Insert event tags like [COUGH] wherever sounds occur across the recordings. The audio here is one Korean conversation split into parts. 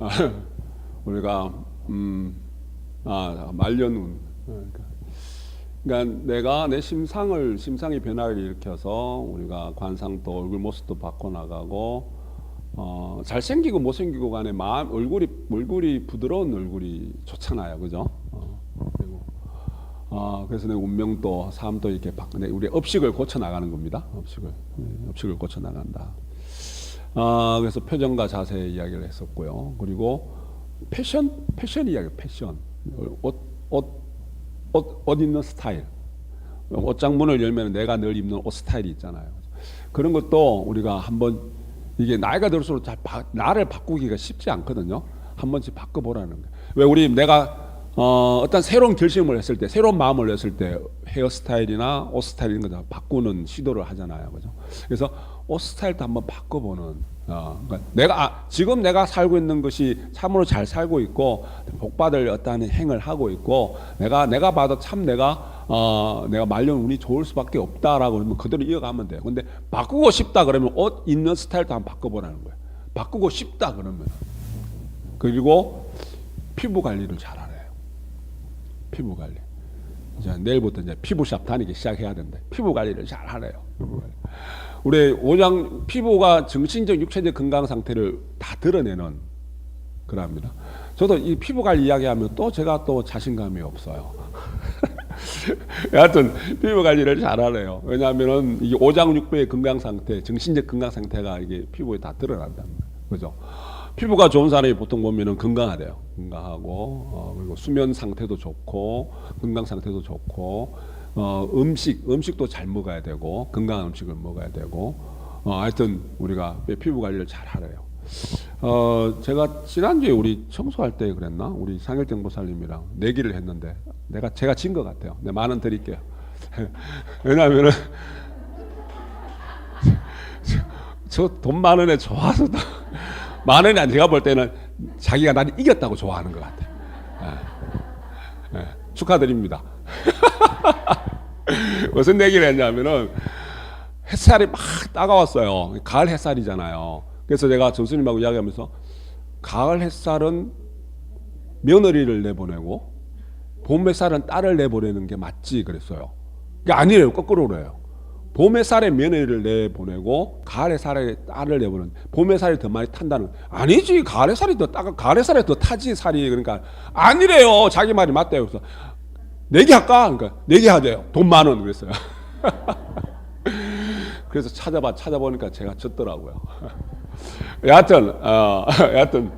아, [LAUGHS] 우리가 음, 아 말년운 그러니까, 그러니까 내가 내 심상을 심상의 변화를 일으켜서 우리가 관상도 얼굴 모습도 바꿔 나가고 어, 잘생기고 못생기고 간에 마음 얼굴이 얼굴이 부드러운 얼굴이 좋잖아요, 그죠? 어, 어, 그래서 내 운명도 삶도 이렇게 바, 내 우리 업식을 고쳐 나가는 겁니다. 업식을 네, 업식을 고쳐 나간다. 아, 그래서 표정과 자세 이야기를 했었고요. 그리고 패션, 패션 이야기, 패션. 옷, 옷, 옷, 옷 입는 스타일. 옷장 문을 열면 내가 늘 입는 옷 스타일이 있잖아요. 그런 것도 우리가 한번 이게 나이가 들수록 잘 바, 나를 바꾸기가 쉽지 않거든요. 한 번씩 바꿔보라는 거예요. 왜 우리 내가 어, 어떤 새로운 결심을 했을 때, 새로운 마음을 냈을 때 헤어스타일이나 옷 스타일 이런 거다 바꾸는 시도를 하잖아요. 그죠? 그래서 옷 스타일도 한번 바꿔보는 어, 그러니까 내가 아, 지금 내가 살고 있는 것이 참으로 잘 살고 있고 복받을 어떠한 행을 하고 있고 내가 내가 봐도 참 내가 어, 내가 말년 운이 좋을 수밖에 없다라고 그러면 그대로 이어가면 돼요. 근데 바꾸고 싶다 그러면 옷 입는 스타일도 한번 바꿔보라는 거예요. 바꾸고 싶다 그러면 그리고 피부 관리를 잘하래요. 피부 관리. 이제 내일부터 이제 피부샵 다니기 시작해야 된다. 피부 관리를 잘 하래요. 피부 관리. 우리 오장 피부가 정신적 육체적 건강 상태를 다 드러내는 그럽니다. 저도 이 피부 관리 이야기하면 또 제가 또 자신감이 없어요. [LAUGHS] 여하튼 피부 관리를 잘하래요. 왜냐하면은 이게 오장육부의 건강 상태, 정신적 건강 상태가 이게 피부에 다 말이에요. 그죠? 피부가 좋은 사람이 보통 보면은 건강하대요. 건강하고 어, 그리고 수면 상태도 좋고 건강 상태도 좋고 어, 음식 음식도 잘 먹어야 되고 건강한 음식을 먹어야 되고 어, 하여튼 우리가 피부 관리를 잘 하래요. 어, 제가 지난주에 우리 청소할 때 그랬나? 우리 상일정 보살님이랑 내기를 했는데 내가 제가 진 것 같아요. 네, 만원 드릴게요. [LAUGHS] 왜냐하면은 [LAUGHS] 저돈 많은 애 좋아서 [LAUGHS] 만 원이 안 제가 볼 때는 자기가 나를 이겼다고 좋아하는 것 같아요. 예. 예. 축하드립니다. [LAUGHS] 무슨 얘기를 했냐면은 햇살이 막 따가웠어요. 가을 햇살이잖아요. 그래서 제가 전수님하고 이야기하면서 가을 햇살은 며느리를 내보내고 봄 햇살은 딸을 내보내는 게 맞지 그랬어요. 그게 아니래요. 거꾸로 그래요. 봄의 살에 며느리를 내보내고 가을의 살에 딸을 내보는 봄의 살이 더 많이 탄다는 아니지 가을의 살이 더 따가 가을의 살에 더 타지 살이 그러니까 아니래요 자기 말이 맞대요 그래서 내기 할까 그러니까 내기 하재요 돈 만 원 그랬어요 [LAUGHS] 그래서 찾아봐 찾아보니까 제가 졌더라고요 [LAUGHS] 여하튼 어, [LAUGHS] 여하튼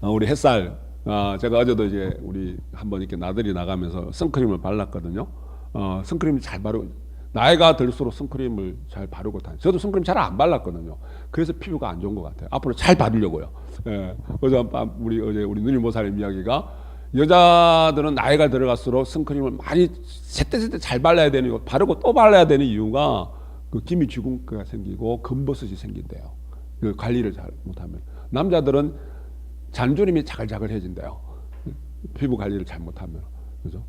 어, 우리 햇살 어, 제가 어제도 이제 우리 한번 이렇게 나들이 나가면서 선크림을 발랐거든요 어, 선크림 잘 바르고 나이가 들수록 선크림을 잘 바르고 다니. 저도 선크림 잘 안 발랐거든요. 그래서 피부가 안 좋은 것 같아요. 앞으로 잘 바르려고요. 예. 어제 밤 우리 어제 우리 누님 모사님 이야기가 여자들은 나이가 들어갈수록 선크림을 많이 제때제때 잘 발라야 되는 거 바르고 또 발라야 되는 이유가 그 기미 주근깨가 생기고 검버섯이 생긴대요. 그 관리를 잘 못하면 남자들은 잔주름이 자글자글해진대요. 피부 관리를 잘 못하면 그죠?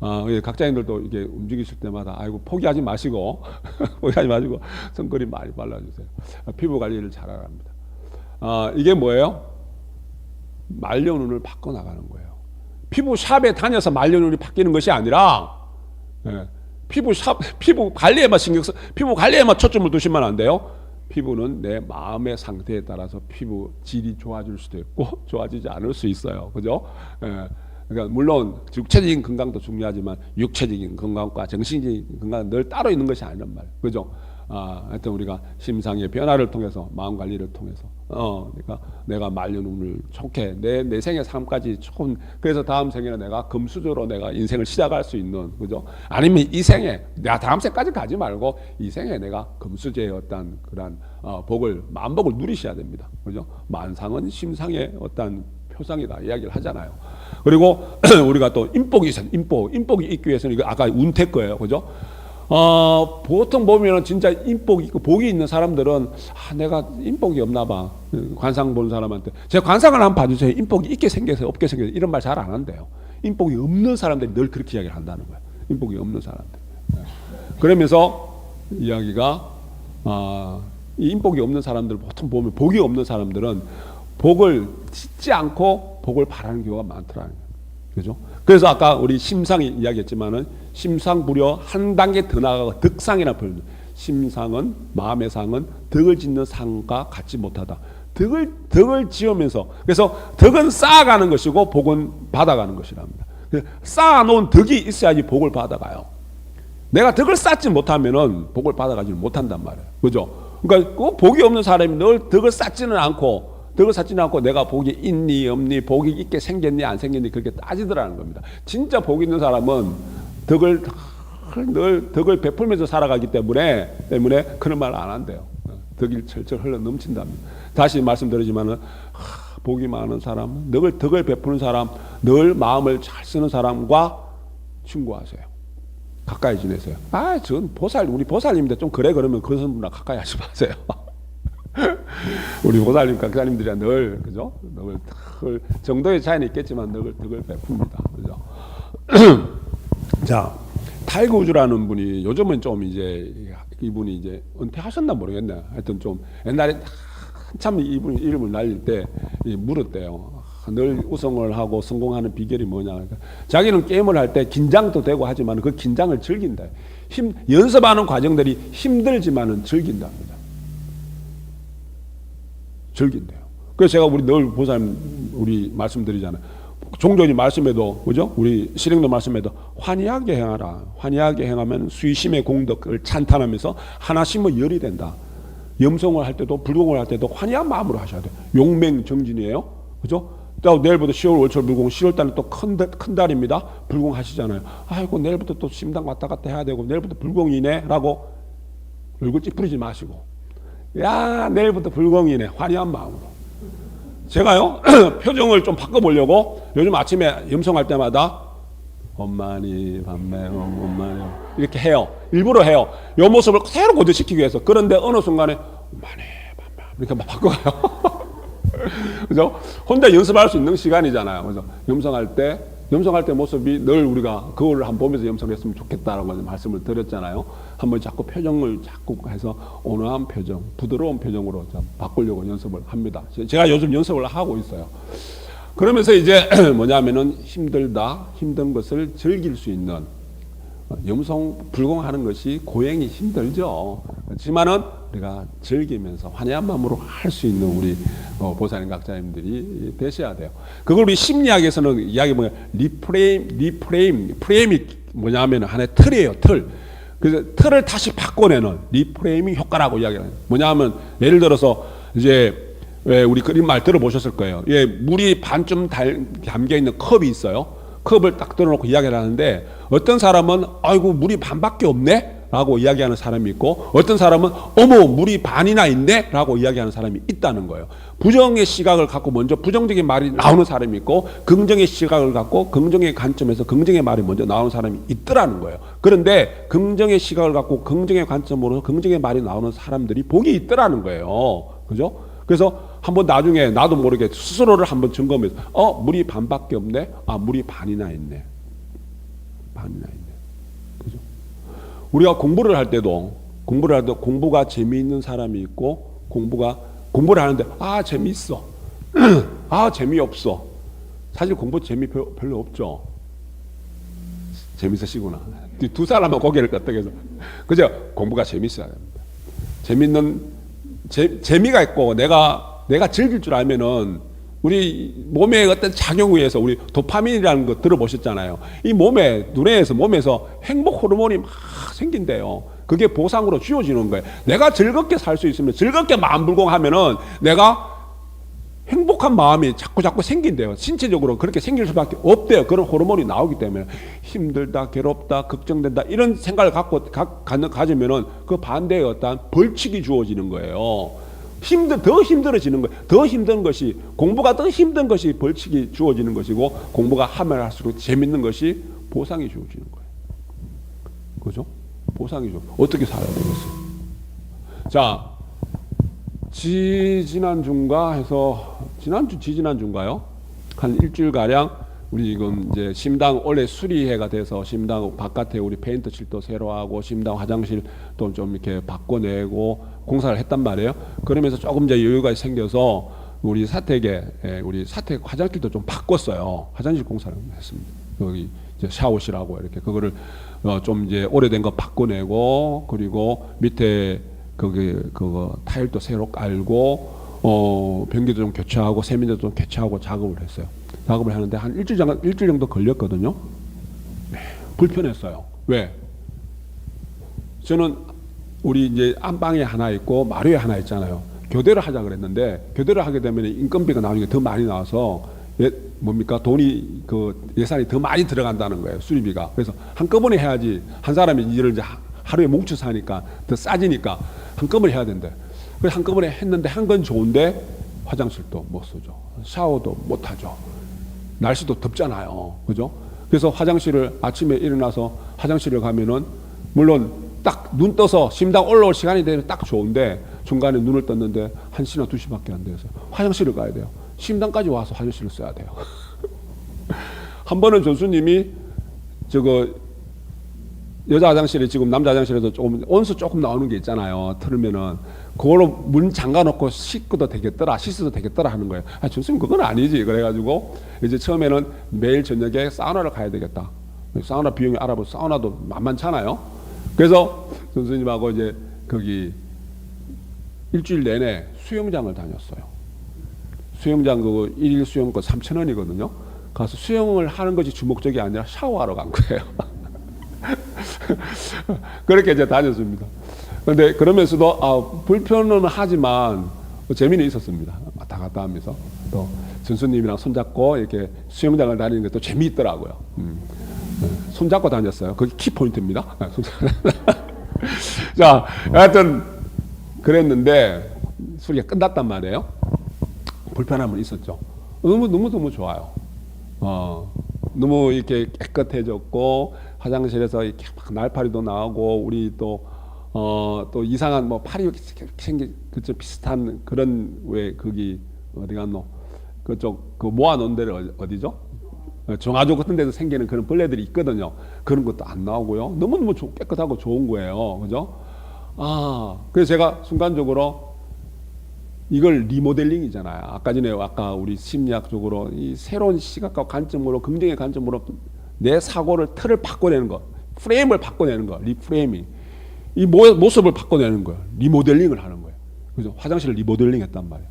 어, 예, 각자님들도 이게 움직이실 때마다 아이고 포기하지 마시고 [LAUGHS] 포기하지 마시고 선크림 많이 발라주세요. 아, 피부 관리를 잘하라 합니다. 아, 이게 뭐예요? 말려눈을 바꿔 나가는 거예요. 피부 샵에 다녀서 말려눈이 바뀌는 것이 아니라 예, 피부 샵 피부 관리에만 신경 써 피부 관리에만 초점을 두시면 안 돼요. 피부는 내 마음의 상태에 따라서 피부 질이 좋아질 수도 있고 [LAUGHS] 좋아지지 않을 수 있어요. 그죠? 예. 그러니까 물론 육체적인 건강도 중요하지만 육체적인 건강과 정신적인 건강은 늘 따로 있는 것이 아니란 말이에요. 그죠? 아, 하여튼 우리가 심상의 변화를 통해서 마음 관리를 통해서 어, 그러니까 내가 말년운을 좋게 내, 내 생의 삶까지 좋은 그래서 다음 생에는 내가 금수저로 내가 인생을 시작할 수 있는 그죠? 아니면 이 생에 내가 다음 생까지 가지 말고 이 생에 내가 금수저의 어떤 그런 어, 복을 만복을 누리셔야 됩니다. 그죠? 만상은 심상의 어떤 표상이다 이야기를 하잖아요. 그리고 [CLEARS THROAT] 우리가 또 인복이 있어 인복 인복이 있기 위해서는 이거 아까 운태 거예요, 그죠? 어, 보통 보면은 진짜 인복이 있고 복이 있는 사람들은 아, 내가 인복이 없나 봐. 관상 보는 사람한테 제가 관상을 한번 봐주세요. 인복이 있게 생겨서 없게 생겨서 이런 말 잘 안 한대요. 인복이 없는 사람들이 늘 그렇게 이야기를 한다는 거예요. 인복이 없는 사람들. 네. 그러면서 이야기가 아, 이 인복이 없는 사람들 보통 보면 복이 없는 사람들은 복을 짓지 않고 복을 바라는 경우가 많더라는 거예요. 그죠? 그래서 아까 우리 심상이 이야기했지만은 심상부려 한 단계 더 나아가 덕상이라 불리는 심상은 마음의 상은 덕을 짓는 상과 같지 못하다. 덕을 덕을 지으면서 그래서 덕은 쌓아가는 것이고 복은 받아가는 것이랍니다. 쌓아놓은 덕이 있어야지 복을 받아가요. 내가 덕을 쌓지 못하면은 복을 받아가지 못한단 말이에요. 그죠? 그러니까 꼭 복이 없는 사람이 늘 덕을 쌓지는 않고 덕을 쌓지는 않고 내가 복이 있니 없니 복이 있게 생겼니 안 생겼니 그렇게 따지더라는 겁니다. 진짜 복 있는 사람은 덕을 늘 덕을 베풀면서 살아가기 때문에 때문에 그런 말 안 한대요. 덕이 철철 흘러 넘친답니다. 다시 말씀드리지만은 하, 복이 많은 사람, 덕을 덕을 베푸는 사람, 늘 마음을 잘 쓰는 사람과 친구하세요. 가까이 지내세요. 아, 전 보살 우리 보살님인데 좀 그래 그러면 그런 분랑 가까이 하지 마세요. [LAUGHS] 우리 보살님 강사님들이야 늘 그죠? 늘 정도의 차이는 있겠지만 늘 덕을 베풉니다. 그죠? [CLEARS THROAT] 자, 타이거 우즈라는 분이 요즘은 좀 이제 이분이 이제 은퇴하셨나 모르겠네. 하여튼 좀 옛날에 한참 이분 이름을 날릴 때 물었대요. 늘 우승을 하고 성공하는 비결이 뭐냐. 그러니까 자기는 게임을 할 때 긴장도 되고 하지만 그 긴장을 즐긴다. 힘, 연습하는 과정들이 힘들지만은 즐긴답니다. 즐긴대요. 그래서 제가 우리 늘 보사님 우리 말씀드리잖아요. 종전이 말씀에도 그죠? 우리 실행도 말씀에도 환희하게 행하라. 환희하게 행하면 수의심의 공덕을 찬탄하면서 하나심의 열이 된다. 염송을 할 때도 불공을 할 때도 환희한 마음으로 하셔야 돼. 용맹 정진이에요. 그죠? 또 내일부터 10월 월철 불공 10월 달에 또큰 큰 달입니다. 불공 하시잖아요. 아이고 내일부터 또 심당 왔다 갔다 해야 되고 내일부터 불공이네라고 얼굴 찌푸리지 마시고 야 내일부터 불공이네. 환희한 마음으로. 제가요 [CLEARS THROAT] 표정을 좀 바꿔보려고 요즘 아침에 염송할 때마다 엄마니 밤매요 엄마니 이렇게 해요. 일부러 해요. 이 모습을 새로 고조시키기 위해서. 그런데 어느 순간에 엄마니 밤매 이렇게 막 바꿔가요. [LAUGHS] 그죠? 혼자 연습할 수 있는 시간이잖아요. 그래서 염송할 때 염성할 때 모습이 늘 우리가 그거를 한번 보면서 염성했으면 좋겠다라고 말씀을 드렸잖아요. 한번 자꾸 표정을 자꾸 해서 온화한 표정, 부드러운 표정으로 좀 바꾸려고 연습을 합니다. 제가 요즘 연습을 하고 있어요. 그러면서 이제 [CLEARS THROAT] 뭐냐면은 힘들다, 힘든 것을 즐길 수 있는 염성 불공하는 것이 고행이 힘들죠. 그렇지만은 우리가 즐기면서 환희한 마음으로 할 수 있는 우리 어, 보살님 각자님들이 되셔야 돼요. 그걸 우리 심리학에서는 이야기 뭐냐 리프레임, 리프레임, 프레임이 뭐냐면 하나의 틀이에요. 틀. 그래서 틀을 다시 바꿔내는 리프레이밍 효과라고 이야기하는 뭐냐면 예를 들어서 이제 왜 우리 그림 말 들어보셨을 거예요. 예, 물이 반쯤 담겨 있는 컵이 있어요. 컵을 딱 들어놓고 이야기를 하는데 어떤 사람은 아이고 물이 반밖에 없네 라고 이야기하는 사람이 있고 어떤 사람은 어머 물이 반이나 있네? 라고 이야기하는 사람이 있다는 거예요. 부정의 시각을 갖고 먼저 부정적인 말이 나오는 사람이 있고 긍정의 시각을 갖고 긍정의 관점에서 긍정의 말이 먼저 나오는 사람이 있더라는 거예요. 그런데 긍정의 시각을 갖고 긍정의 관점으로 긍정의 말이 나오는 사람들이 복이 있더라는 거예요. 그죠? 그래서 한번 나중에 나도 모르게 스스로를 한번 점검해서 어 물이 반밖에 없네? 아 물이 반이나 있네. 반이나 있네? 우리가 공부를 할 때도 공부를 할 때 공부가 재미있는 사람이 있고 공부가 공부를 하는데 아 재미있어. [CLEARS THROAT] 아 재미없어. 사실 공부 재미 별로 없죠. 재밌으시구나. 두 사람은 고개를 끄덕여서. 그죠? 공부가 재밌어야 됩니다. 재밌는 재, 재미가 있고 내가 내가 즐길 줄 알면은 우리 몸의 어떤 작용에 의해서 우리 도파민이라는 거 들어보셨잖아요. 이 몸에 눈에서 몸에서 행복 호르몬이 막 생긴대요. 그게 보상으로 쥐어지는 거예요. 내가 즐겁게 살 수 있으면 즐겁게 마음 불공하면은 내가 행복한 마음이 자꾸 자꾸 생긴대요. 신체적으로 그렇게 생길 수밖에 없대요. 그런 호르몬이 나오기 때문에 힘들다, 괴롭다, 걱정된다 이런 생각을 갖고 가, 가지면은 그 반대의 어떤 벌칙이 주어지는 거예요. 힘들 더 힘들어지는 거예요. 더 힘든 것이 공부가 더 힘든 것이 벌칙이 주어지는 것이고 공부가 하면 할수록 재밌는 것이 보상이 주어지는 거예요. 그죠? 보상이 죠 어떻게 살아야 되겠어요? 자, 지 지난주인가 해서 지난주 지 지난주인가요? 한 일주일 가량 우리 지금 이제 심당 원래 수리해가 돼서 심당 바깥에 우리 페인트 칠도 새로 하고 심당 화장실도 좀 이렇게 바꿔내고 공사를 했단 말이에요. 그러면서 조금 이제 여유가 생겨서 우리 사택에 예, 우리 사택 화장실도 좀 바꿨어요. 화장실 공사를 했습니다. 여기 이제 샤워실하고 이렇게 그거를 어, 좀 이제 오래된 거 바꿔내고 그리고 밑에 거기 그거 타일도 새로 깔고 어 변기도 좀 교체하고 세면대도 좀 교체하고 작업을 했어요. 작업을 하는데 한 일주일 정도 일주일 정도 걸렸거든요. 네, 불편했어요. 왜? 저는 우리 이제 안방에 하나 있고 마루에 하나 있잖아요. 교대를 하자 그랬는데 교대를 하게 되면 인건비가 게더 많이 나와서 예, 뭡니까 돈이 그 예산이 더 많이 들어간다는 거예요 수리비가. 그래서 한꺼번에 해야지 한 사람이 일을 이제 하- 하루에 뭉쳐서 하니까 더 싸지니까 한꺼번에 해야 된대. 그래서 한꺼번에 했는데 한 건 좋은데 화장실도 못 쓰죠. 샤워도 못 하죠. 날씨도 덥잖아요. 그죠? 그래서 화장실을 아침에 일어나서 화장실을 가면은 물론 딱 눈 떠서 심당 올라올 시간이 되면 딱 좋은데 중간에 눈을 떴는데 한 시나 두 시밖에 안 돼서 화장실을 가야 돼요. 심당까지 와서 화장실을 써야 돼요. [LAUGHS] 한 번은 전수님이 저거 여자 화장실에 지금 남자 화장실에서 조금 온수 조금 나오는 게 있잖아요. 틀으면은 그걸로 문 잠가 놓고 씻고도 되겠더라, 씻어도 되겠더라 하는 거예요. 아, 교수님 그건 아니지. 그래가지고 이제 처음에는 매일 저녁에 사우나를 가야 되겠다. 사우나 비용이 알아보 사우나도 만만찮아요. 그래서 선생님하고 이제 거기 일주일 내내 수영장을 다녔어요. 수영장 그거 일일 수영권 3천 원이거든요. 가서 수영을 하는 것이 주목적이 아니라 샤워하러 간 거예요. [LAUGHS] 그렇게 이제 다녔습니다. 그런데 그러면서도 아, 불편은 하지만 뭐 재미는 있었습니다. 왔다 갔다 하면서 또 전수님이랑 손잡고 이렇게 수영장을 다니는 게 또 재미있더라고요. 음. 네, 손잡고 다녔어요. 그게 키 포인트입니다. 아, [LAUGHS] 자, 하여튼 그랬는데 수리가 끝났단 말이에요. 불편함은 있었죠. 너무 너무 너무 좋아요. 어, 너무 이렇게 깨끗해졌고 화장실에서 이렇게 막 날파리도 나오고 우리 또 어, 또 이상한 뭐 파리 생기 그쪽 비슷한 그런 왜 거기 어디 갔노 그쪽 그 모아놓은 데를 어디- 어디죠? 어, 정아조 같은 데서 생기는 그런 벌레들이 있거든요. 그런 것도 안 나오고요. 너무너무 좋- 깨끗하고 좋은 거예요. 그죠? 아, 그래서 제가 순간적으로 이걸 리모델링이잖아요. 아까 전에 아까 우리 심리학적으로 이 새로운 시각과 관점으로 긍정의 관점으로 내 사고를 틀을 바꿔내는 거, 프레임을 바꿔내는 거, 리프레이밍. 이 모, 모습을 바꿔내는 거예요. 리모델링을 하는 거예요. 그래서 화장실을 리모델링 했단 말이에요.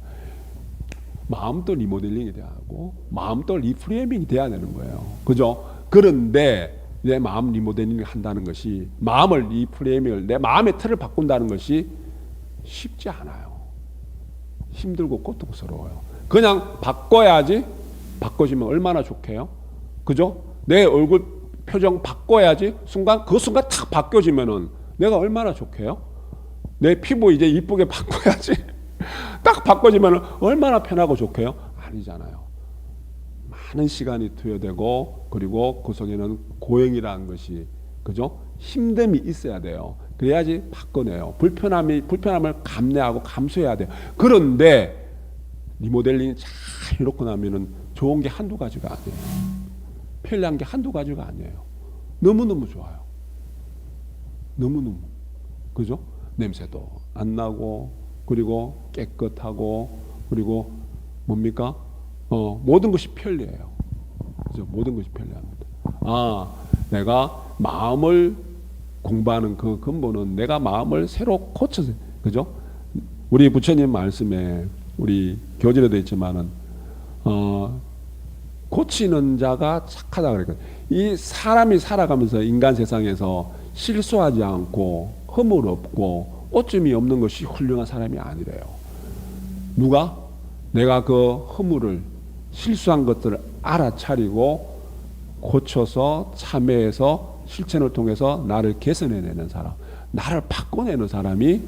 마음도 리모델링이 돼야 하고 마음도 리프레이밍이 돼야 되는 거예요. 그죠? 그런데 내 마음 리모델링을 한다는 것이 마음을 리프레이밍을 내 마음의 틀을 바꾼다는 것이 쉽지 않아요. 힘들고 고통스러워요. 그냥 바꿔야지 바꿔지면 얼마나 좋게요. 그죠? 내 얼굴 표정 바꿔야지 순간 그 순간 탁 바뀌어지면은 내가 얼마나 좋게요. 내 피부 이제 이쁘게 [LAUGHS] 바꿔야지 딱 바꿔지면은 얼마나 편하고 좋게요. 아니잖아요. 많은 시간이 투여되고 그리고 그 속에는 고행이라는 것이 그죠? 힘듦이 있어야 돼요. 그래야지 바꿔내요. 불편함이 불편함을 감내하고 감수해야 돼요. 그런데 리모델링 잘 해놓고 나면은 좋은 게 한두 가지가 아니에요. 편리한 게 한두 가지가 아니에요. 너무너무 좋아요. 너무너무. 그죠? 냄새도 안 나고, 그리고 깨끗하고, 그리고 뭡니까? 어, 모든 것이 편리해요. 그죠? 모든 것이 편리합니다. 아, 내가 마음을 공부하는 그 근본은 내가 마음을 새로 고쳐서, 그죠? 우리 부처님 말씀에 우리 교재에도 있지만은, 어, 고치는 자가 착하다 그러니까 이 사람이 살아가면서 인간 세상에서 실수하지 않고 허물 없고 오점이 없는 것이 훌륭한 사람이 아니래요. 누가 내가 그 허물을 실수한 것들을 알아차리고 고쳐서 참회해서 실천을 통해서 나를 개선해내는 사람, 나를 바꿔내는 사람이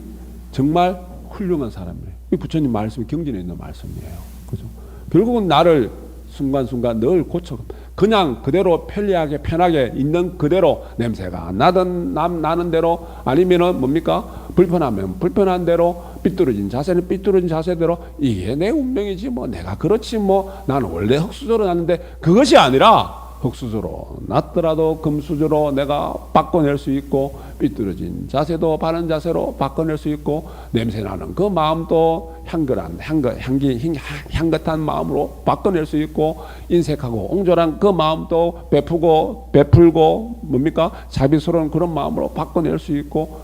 정말 훌륭한 사람이에요. 이 부처님 말씀이 경전에 있는 말씀이에요. 그죠? 결국은 나를 순간순간 늘 고쳐. 그냥 그대로 편리하게 편하게 있는 그대로 냄새가 안 나든 남 나는 대로 아니면은 뭡니까? 불편하면 불편한 대로 삐뚤어진 자세는 삐뚤어진 자세대로 이게 내 운명이지 뭐 내가 그렇지 뭐 나는 원래 흙수저로 났는데 그것이 아니라 흙수저로 낮더라도 금수저로 내가 바꿔낼 수 있고 삐뚤어진 자세도 바른 자세로 바꿔낼 수 있고 냄새나는 그 마음도 향긋한 향긋 향기 향- 향긋한 마음으로 바꿔낼 수 있고 인색하고 옹졸한 그 마음도 베푸고 베풀고 뭡니까? 자비스러운 그런 마음으로 바꿔낼 수 있고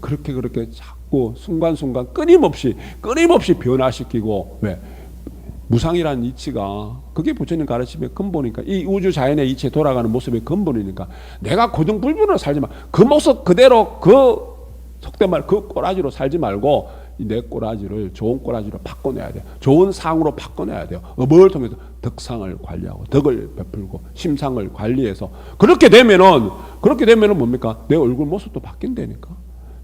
그렇게 그렇게 자꾸 순간순간 끊임없이 끊임없이 변화시키고 왜 무상이라는 이치가 그게 부처님 가르침의 근본이니까 이 우주 자연의 이치에 돌아가는 모습의 근본이니까 내가 고등불변으로 살지 마 그 모습 그대로 그 속된 말 그 꼬라지로 살지 말고 이내 꼬라지를 좋은 꼬라지로 바꿔내야 돼요. 좋은 상으로 바꿔내야 돼요. 뭘 통해서 덕상을 관리하고 덕을 베풀고 심상을 관리해서 그렇게 되면은 그렇게 되면은 뭡니까 내 얼굴 모습도 바뀐다니까.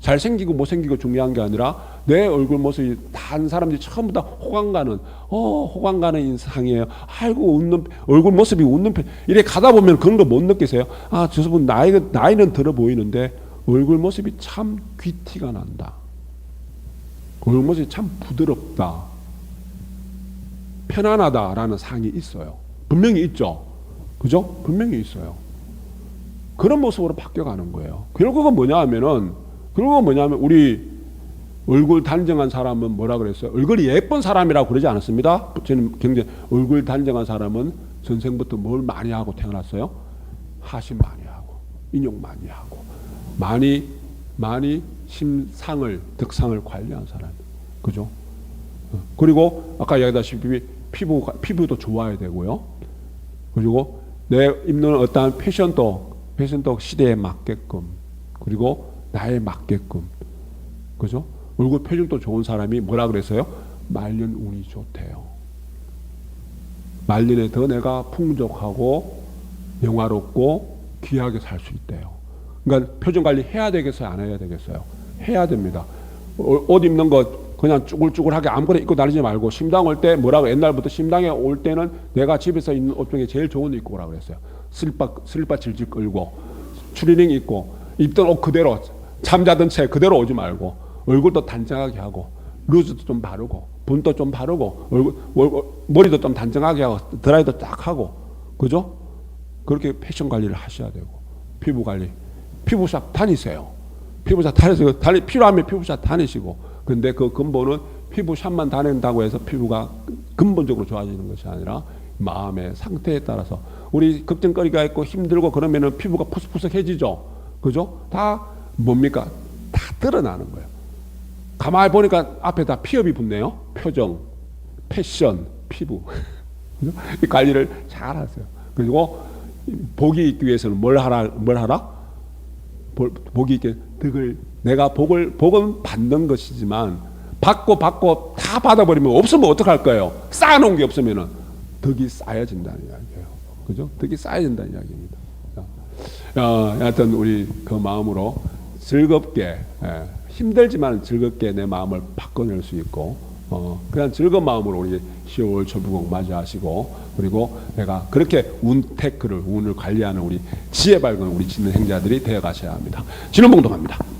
잘생기고 못생기고 중요한 게 아니라 내 얼굴 모습이 단 사람들이 전부 다 호감 가는 어 호감 가는 인상이에요. 아이고 웃는 얼굴 모습이 웃는 편 이래 가다 보면 그런 거 못 느끼세요? 아 저분 나이 나이는 들어 보이는데 얼굴 모습이 참 귀티가 난다. 얼굴 모습이 참 부드럽다. 편안하다라는 상이 있어요. 분명히 있죠. 그죠? 분명히 있어요. 그런 모습으로 바뀌어가는 거예요. 결국은 뭐냐 하면은 결국은 뭐냐 하면 우리 얼굴 단정한 사람은 뭐라 그랬어요? 얼굴이 예쁜 사람이라고 그러지 않았습니다. 저는 굉장히 얼굴 단정한 사람은 전생부터 뭘 많이 하고 태어났어요? 하심 많이 하고 인용 많이 하고 많이 많이 심상을 덕상을 관리한 사람. 그죠? 어, 그리고 아까 얘기했다시피 피부가 피부도 좋아야 되고요. 그리고 내 입는 어떠한 패션도 패션도 시대에 맞게끔 그리고 나에 맞게끔 그죠? 얼굴 표정도 좋은 사람이 뭐라 그랬어요? 말년 운이 좋대요. 말년에 더 내가 풍족하고 영화롭고 귀하게 살 수 있대요. 그러니까 표정 관리 해야 되겠어요? 안 해야 되겠어요? 해야 됩니다. 어, 옷 입는 거 그냥 쭈글쭈글하게 아무거나 입고 다니지 말고 심당 올 때 뭐라고 옛날부터 심당에 올 때는 내가 집에서 입는 옷 중에 제일 좋은 옷 입고 오라 그랬어요. 슬리퍼 슬리퍼 질질 끌고 추리닝 입고 입던 옷 그대로 잠자던 채 그대로 오지 말고 얼굴도 단정하게 하고 루즈도 좀 바르고 분도 좀 바르고 얼굴, 얼굴 머리도 좀 단정하게 하고 드라이도 딱 하고 그죠? 그렇게 패션 관리를 하셔야 되고 피부 관리 피부샵 다니세요. 피부샵 다니시고 다니 필요하면 피부샵 다니시고 근데 그 근본은 피부샵만 다닌다고 해서 피부가 근본적으로 좋아지는 것이 아니라 마음의 상태에 따라서 우리 걱정거리가 있고 힘들고 그러면은 피부가 푸석푸석해지죠. 그죠? 다 뭡니까? 다 드러나는 거예요. 가만히 보니까 앞에 다 피업이 붙네요. 표정, 패션, 피부. [LAUGHS] 이 관리를 잘 하세요. 그리고 복이 있기 위해서는 뭘 하라, 뭘 하라? 볼- 복이 있게 덕을 내가 복을 복은 받는 것이지만 받고 받고 다 받아버리면 없으면 어떡할 거예요? 쌓아놓은 게 없으면은 덕이 쌓여진다는 이야기예요. 그죠? 덕이 쌓여진다는 이야기입니다. 어, 여하튼 우리 그 마음으로 즐겁게 예, 힘들지만 즐겁게 내 마음을 바꿔낼 수 있고 어, 그냥 즐거운 마음으로 우리 10월 초부곡 맞이하시고 그리고 내가 그렇게 운 테크를 운을 관리하는 우리 지혜 밝은 우리 짓는 행자들이 되어 가셔야 합니다. 진원봉동합니다.